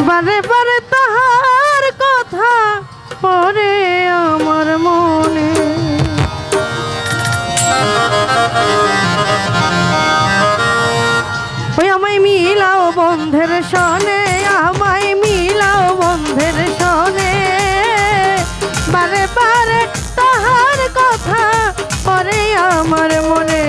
বারে বারে তাহার কথা পরে আমার মনে। ওই আমায় মিলাও বন্ধের সনে, আমায় মিলাও বন্ধের সনে। বারে বারে তাহার কথা পরে আমার মনে।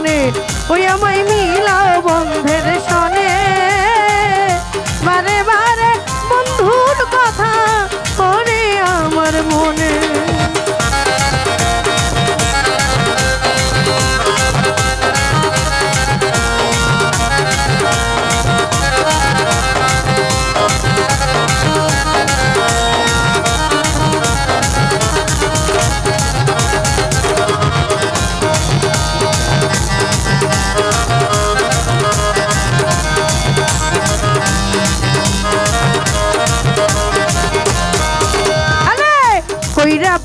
মনে ওই আমায় মিলাও বন্ধের সনে।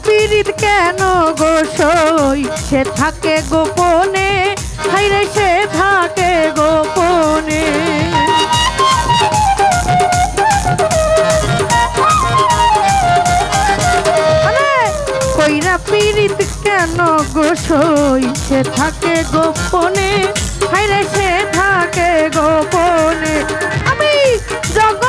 পীড়িত কেন গো সই? সে থাকে গোপনে হাইরে সে থাকে গোপনে। কইরা পীড়িত কেন গো সই? সে থাকে গোপনে হাইরে সে থাকে গোপনে। আমি জগতে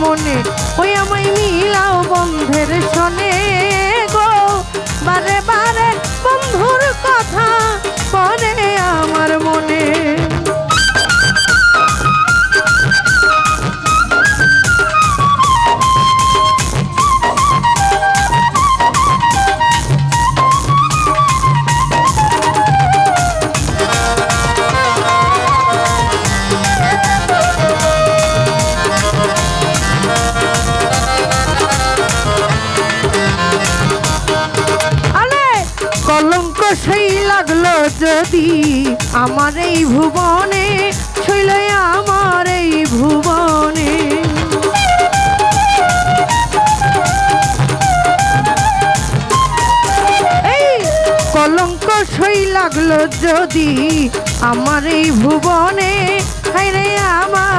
মনে ওই আমায় মিলাও বন্ধের সনে কলঙ্ক সেই লাগল যদি আমার এই ভুবনে শৈল আমার এই ভুবনে। এই কলঙ্ক সই লাগল যদি আমার এই ভুবনে আমার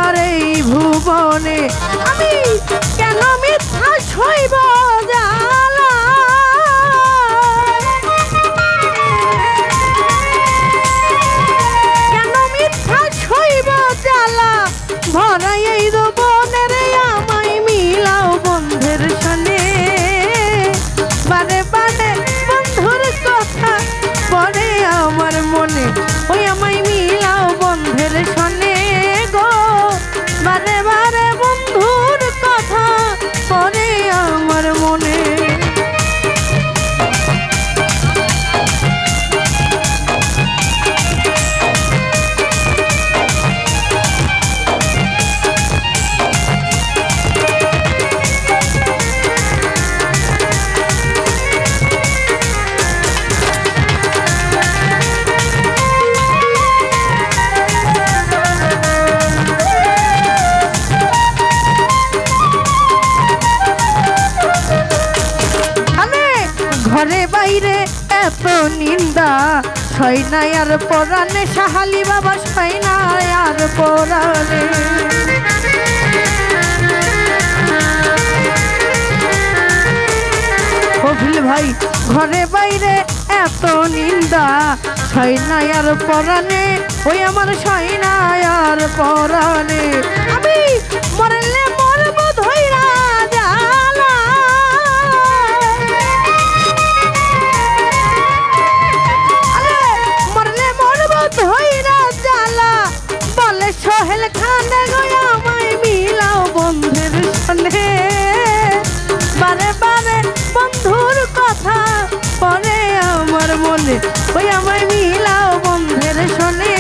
ঘরে বাইরে এত নিন্দা। ছয় নাই আর পরাণে, সাহালি বাবা ছয় নাই আর পরাণে। কপিল ভাই, ঘরে বাইরে এত নিন্দা। ছয় নাই আর পরাণে, ওই আমার ছয় নাই আর পরাণে। আমি মরলে জালা বলে সোহেল খা সনে গো মিলাও বন্ধের কথা পরে আমার মনে ওই আমায় মিলাও বন্ধের সনে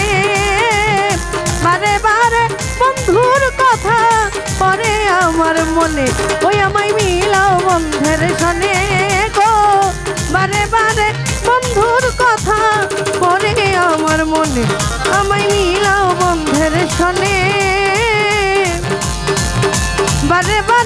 বারে বারে বন্ধুর কথা পরে আমার মনে ওই আমায় মিলাও বন্ধের সনে গো। বারে বারে বন্ধুর কথা পরে আমার মনে বন্ধের সনে বারে বারে বন্ধু